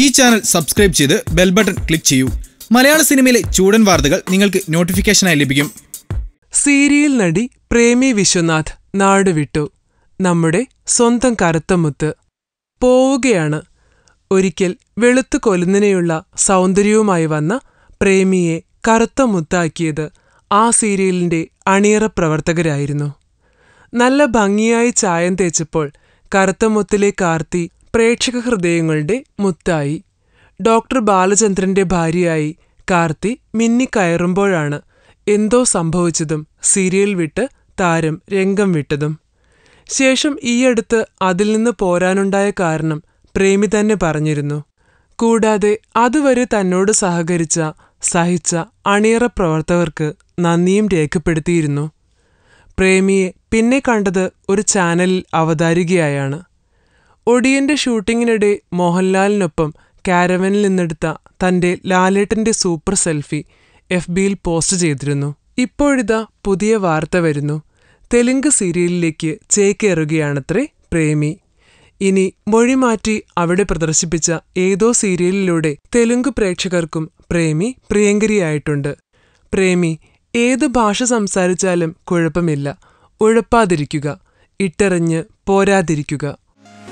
ഈ channel subscribe ചെയ്ത് bell button click ചെയ്യൂ. മലയാള സിനിമയിലെ ചൂടൻ വാർത്തകൾ നിങ്ങൾക്ക് നോട്ടിഫിക്കേഷനായി ലഭിക്കും. സീരിയൽ നടി പ്രേമി വിശ്വനാഥ് നാടുവിട്ടു നമ്മുടെ സ്വന്തം കറുത്തമുത്ത് പോവുകയാണ്. ഒരിക്കൽ വെളുത്തു കൊലുന്നിനെയുള്ള സൗന്ദര്യവുമായി വന്ന പ്രേമിയെ കറുത്ത മുത്താക്കിയത് ആ സീരിയലിന്റെ അണിയറ പ്രവർത്തകരായിരുന്നു. നല്ല ഭംഗിയായി ചായം തേച്ചപ്പോൾ കറുത്ത മുത്തിലെ കാർത്തി പ്രേക്ഷക ഹൃദയങ്ങളുടെ മുത്തായി. ഡോക്ടർ ബാലചന്ദ്രന്റെ ഭാര്യയായി കാർത്തി മിന്നിക്കയറുമ്പോഴാണ് എന്തോ സംഭവിച്ചതും സീരിയൽ വിട്ട് താരം രംഗം വിട്ടതും. ശേഷം ഈയടുത്ത് അതിൽ നിന്ന് പോരാനുണ്ടായ കാരണം പ്രേമി തന്നെ പറഞ്ഞിരുന്നു. കൂടാതെ അതുവരെ തന്നോട് സഹകരിച്ച സഹിച്ച അണിയറ പ്രവർത്തകർക്ക് നന്ദിയും രേഖപ്പെടുത്തിയിരുന്നു. പ്രേമിയെ പിന്നെ കണ്ടത് ഒരു ചാനലിൽ അവതാരികയായാണ്. ഒടിയന്റെ ഷൂട്ടിങ്ങിനിടെ മോഹൻലാലിനൊപ്പം കാരവനിൽ നിന്നെടുത്ത തന്റെ ലാലേട്ടന്റെ സൂപ്പർ സെൽഫി എഫ് ബിയിൽ പോസ്റ്റ് ചെയ്തിരുന്നു. ഇപ്പോഴിതാ പുതിയ വാർത്ത വരുന്നു. തെലുങ്ക് സീരിയലിലേക്ക് ചേക്കേറുകയാണത്രേ പ്രേമി. ഇനി മൊഴിമാറ്റി അവിടെ പ്രദർശിപ്പിച്ച ഏതോ സീരിയലിലൂടെ തെലുങ്ക് പ്രേക്ഷകർക്കും പ്രേമി പ്രിയങ്കരിയായിട്ടുണ്ട്. പ്രേമി ഏത് ഭാഷ സംസാരിച്ചാലും കുഴപ്പമില്ല. ഉഴപ്പാതിരിക്കുക. ഇട്ടെറിഞ്ഞ് പോരാതിരിക്കുക.